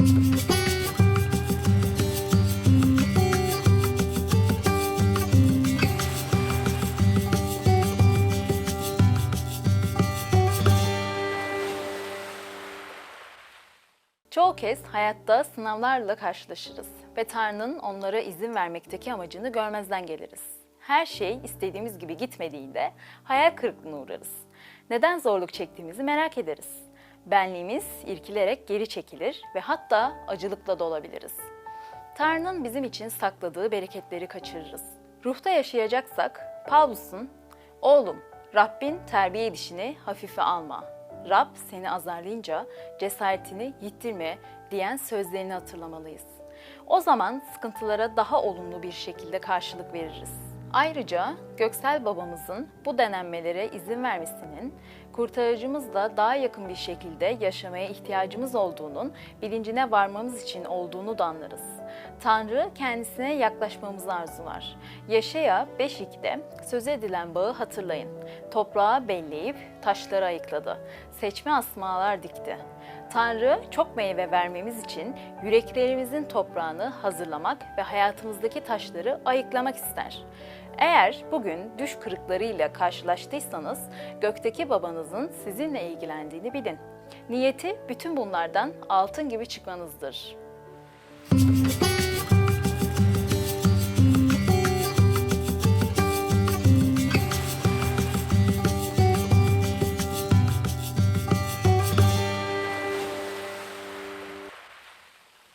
Çoğu kez hayatta sınavlarla karşılaşırız ve Tanrı'nın onlara izin vermekteki amacını görmezden geliriz. Her şey istediğimiz gibi gitmediğinde hayal kırıklığına uğrarız. Neden zorluk çektiğimizi merak ederiz. Benliğimiz irkilerek geri çekilir ve hatta acılıkla dolabiliriz. Tanrı'nın bizim için sakladığı bereketleri kaçırırız. Ruhta yaşayacaksak Pavlus'un Oğlum, Rabbin terbiye edişini hafife alma. Rab seni azarlayınca cesaretini yitirme diyen sözlerini hatırlamalıyız. O zaman sıkıntılara daha olumlu bir şekilde karşılık veririz. Ayrıca Göksel babamızın bu denenmelere izin vermesinin kurtarıcımızla daha yakın bir şekilde yaşamaya ihtiyacımız olduğunun bilincine varmamız için olduğunu da anlarız. Tanrı kendisine yaklaşmamızı arzular. Yaşaya 5.2'de söz edilen bağı hatırlayın. Toprağı belleyip taşları ayıkladı. Seçme asmalar dikti. Tanrı çok meyve vermemiz için yüreklerimizin toprağını hazırlamak ve hayatımızdaki taşları ayıklamak ister. Eğer bugün düş kırıklarıyla karşılaştıysanız gökteki babanızın sizinle ilgilendiğini bilin. Niyeti bütün bunlardan altın gibi çıkmanızdır.